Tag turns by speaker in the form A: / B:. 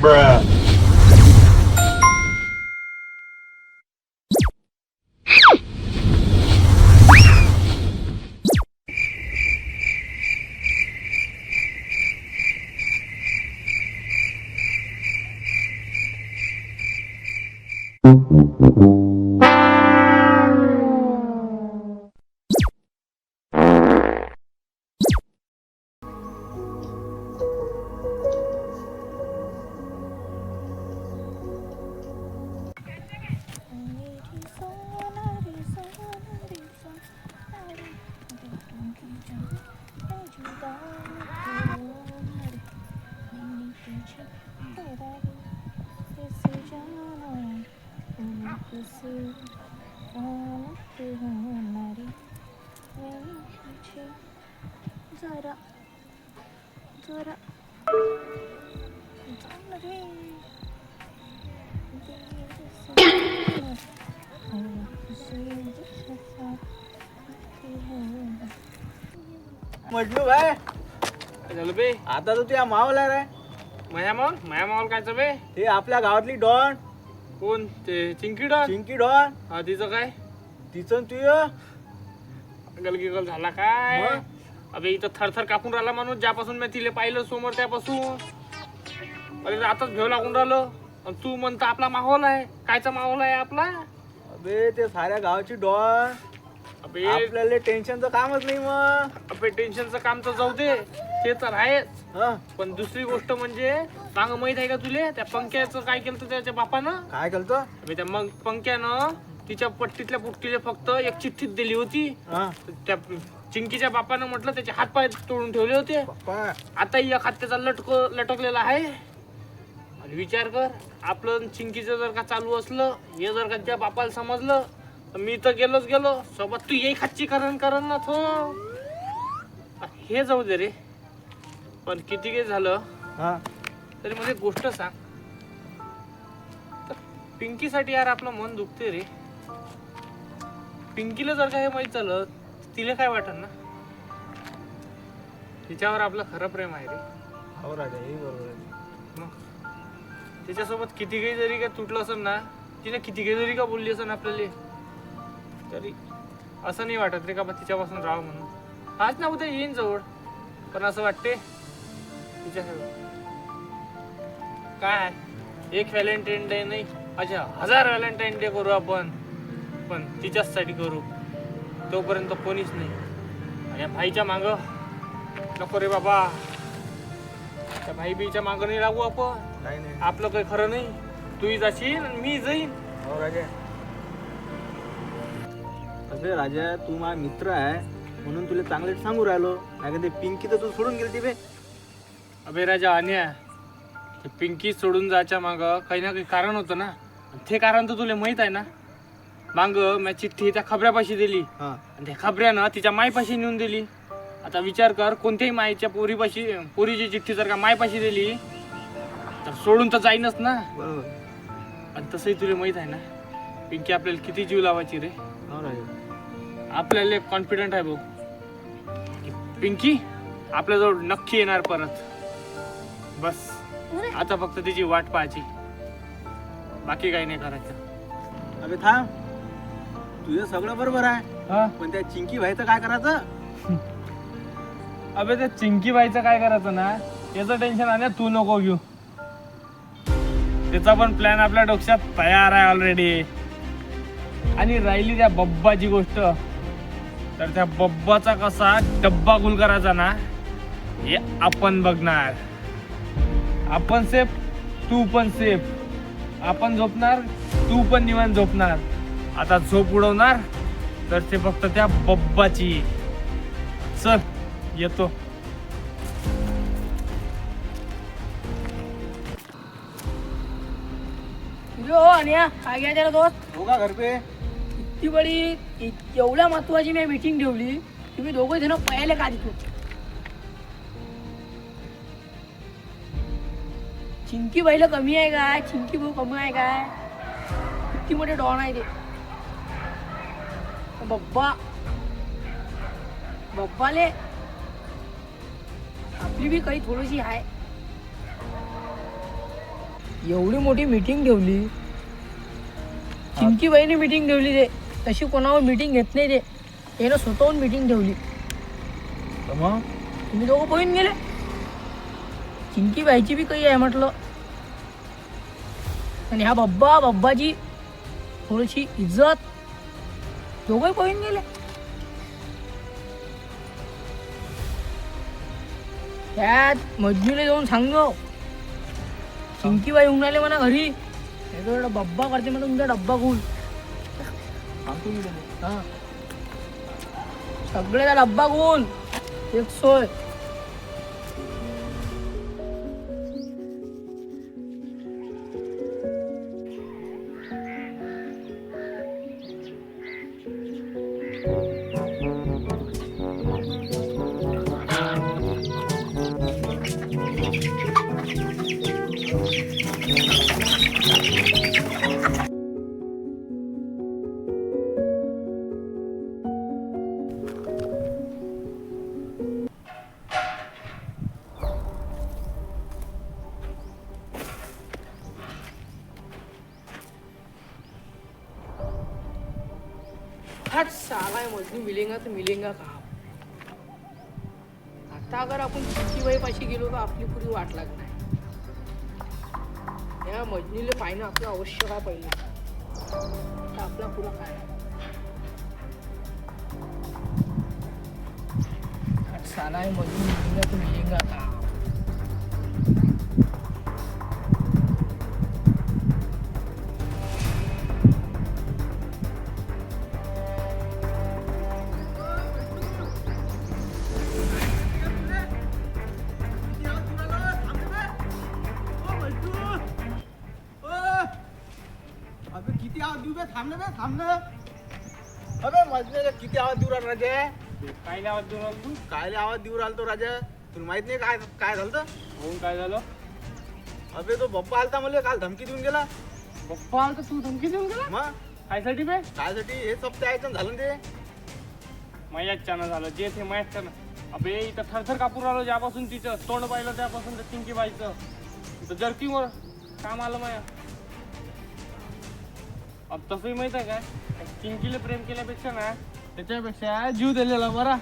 A: Bruh.
B: जरा
C: म्हटलो काय
D: झालं बे।
C: आता तर तुझ्या मावला रे।
D: माया माल माया माल कायचं बे?
C: ते आपल्या गावातली डॉन।
D: कोण? ते चिंकीडा
C: चिंकी डॉन
D: हा तिचं काय?
C: तिचं तुय
D: गलगिगल झाला काय? अबे इथं थरथर कापून राहिला माणूस ज्यापासून मी तिले पाहिलं समोर त्यापासून. अरे आताच भेव लागून राहिलं. आणि तू म्हणता आपला माहोल आहे. कायचा माहोल आहे आपला?
C: अबे ते साऱ्या गावाची डॉन.
D: अबे.
C: आपल्याला टेन्शनचं कामच नाही मग.
D: अबे टेन्शनचं काम तर जाऊ दे. ते तर आहेच.
C: हं,
D: पण दुसरी गोष्ट म्हणजे सांग माहीत आहे का तुले? त्या पंक्याचं काय केलं होतं त्याच्या बापानं?
C: काय केलं
D: अबे त्या मग पंक्यानं तिच्या पट्टीतल्या पुट्टीला फक्त एक चिठ्ठीत दिली होती.
C: हा.
D: त्या चिंकीच्या बापानं म्हटलं त्याचे हात पाय तोडून ठेवले होते.
C: पप्पा
D: आता या खात्याचा लटक लटकलेला आहे. आणि विचार कर आपलं चिंकीचं जर का चालू असलं हे जर का त्या बापाला समजलं तर मी तर गेलोच गेलो. सोबत तू येई खाची करण करण ना तो हे जाऊ दे रे. पण किती काही झालं?
C: हा.
D: तरी मला एक गोष्ट सांग. तर पिंकीसाठी यार आपलं मन दुखते रे. पिंकीला जर का हे माहीत झालं तिला काय वाटत ना? तिच्यावर आपलं खरं प्रेम आहे रे.
C: हो राजा हे बरोबर आहे.
D: मग? तिच्यासोबत किती काही जरी का तुटलं असेल ना तिने किती काही जरी का बोलली असेल आपल्याला तरी असं नाही वाटत रे का बा तिच्यापासून राहावं म्हणून. आज ना उद्या येईन जवळ पण असं वाटते तिच्या काय? एक व्हॅलेंटाईन डे नाही. अच्छा हजार व्हॅलेंटाईन डे करू आपण. पण तिच्याचसाठी करू. तोपर्यंत कोणीच नाही. आणि भाईच्या माग नको रे बाबा. त्या भाई बीच्या मागं नाही लागू आपण.
C: काही नाही.
D: आपलं काही खरं नाही. तूही जाशील आणि मी जाईन.
C: हो राजा. अबे राजा तू माझा मित्र आहे. म्हणून तुला चांगले सांगू राहिलो. नाही का ते पिंकी तर तू सोडून गेली बे.
D: अबे राजा अन्या ते पिंकी सोडून जायच्या माग काही ना काही कारण होतं ना. ते कारण तर तुला माहीत आहे ना. माग मी चिठ्ठी त्या खबऱ्यापाशी दिली.
C: हा.
D: आणि त्या खबऱ्यानं तिच्या मायपाशी नेऊन दिली. आता विचार कर कोणत्याही मायच्या पोरीपाशी पोरीची चिठ्ठी जर का मायपाशी दिली तर सोडून तर जाईनच ना.
C: बरोबर.
D: आणि तसंही तुला माहीत आहे ना पिंकी आपल्याला किती जीव लावायची रे.
C: हो राजा.
D: आपल्याला कॉन्फिडंट आहे भाऊ की पिंकी आपल्याजवळ नक्की येणार परत. बस. आता फक्त तिची वाट पाहायची. बाकी काही नाही करायचं.
C: अबे थांब. तुझं सगळं बरोबर आहे. पण त्या चिंकी व्हायचं काय करायचं?
D: अबे त्या चिंकी बाईचं काय करायचं ना? याचं टेन्शन आल्या तू नको घेऊ. त्याचा पण प्लॅन आपल्या डोक्यात तयार आहे ऑलरेडी आणि राहिली त्या बब्बाची गोष्ट. तर त्या बब्बाचा कसा डब्बा गुल करायचा ना हे आपण बघणार. आपण सेफ तू पण सेफ. आपण झोपणार तू पण निवांत झोपणार. आता झोप उडवणार तर ते फक्त त्या बब्बाची. चल येतो.
B: अनिया दोस्त
C: हो का घर पे?
B: इतकी बडी इत- एवढ्या महत्वाची मी मीटिंग ठेवली. तुम्ही दोघं जण पहिले का तिथून? चिंकी बैल कमी आहे काय? चिंकी भाऊ कमी आहे काय? किती मोठे डॉन आहे ते. बब्बा. बब्बाले. आपली बी काही थोडीशी आहे एवढी मोठी मीटिंग ठेवली. चिंकीबाईने मीटिंग ठेवली ते. तशी कोणावर मीटिंग घेत नाही ते. त्यानं स्वतःहून मीटिंग ठेवली.
C: मग?
B: तुम्ही दोघं पळून गेले? चिंकीबाईची बी काही आहे म्हटलं. आणि ह्या बब्बा बब्बाची थोडीशी इज्जत. दोघंही पळून गेले. त्यात मजनूला जाऊन सांगतो. चिंकीबाई उंगणाले म्हणा घरी. डब्बा करते म्हणा तुमचा डब्बा
C: त्याला.
B: हा. सगळ्याचा डब्बा खोल एक सोय. हट साला है मजनू मिलेगा तो मिलेगा कहा आता अगर आपण चिंकीबाई पाशी गेलो तर आपली पुरी वाट लागणार या मजनीले पाहिणं आपलं आवश्यक आहे पाहिजे तर आपला पुरा काय हट साला है मजनू मिलेगा तर मिलेगा
C: का? आवाज देऊ बे थांब ना बे थांब ना. अबे किती आवाज देऊ राहिला राजा?
D: काय आवाज राहिला तू?
C: काय आवाज देऊ राहिला तो राजा? तुला माहीत नाही काय काय झालं तर?
D: होऊन काय झालं?
C: अबे तो बप्पा आलता मला काल धमकी देऊन गेला.
D: बप्पा आला तर तू धमकी देऊन गेला?
C: मग
D: कायसाठी बे?
C: कायसाठी? हे सप्ते ऐकून झालं ते.
D: मयाच चानं झालं जे ते मयाच चानं. अबे इथं थरथर कापूर आलो ज्यापासून तिचं तोंड पाहिलं त्यापासून तर चिंकी बाईचं. इथं जर्किंगवर काम आलं माया. तसंही माहीत आहे काय चिंकीला प्रेम केल्यापेक्षा ना त्याच्यापेक्षा जीव दिलेला बरा.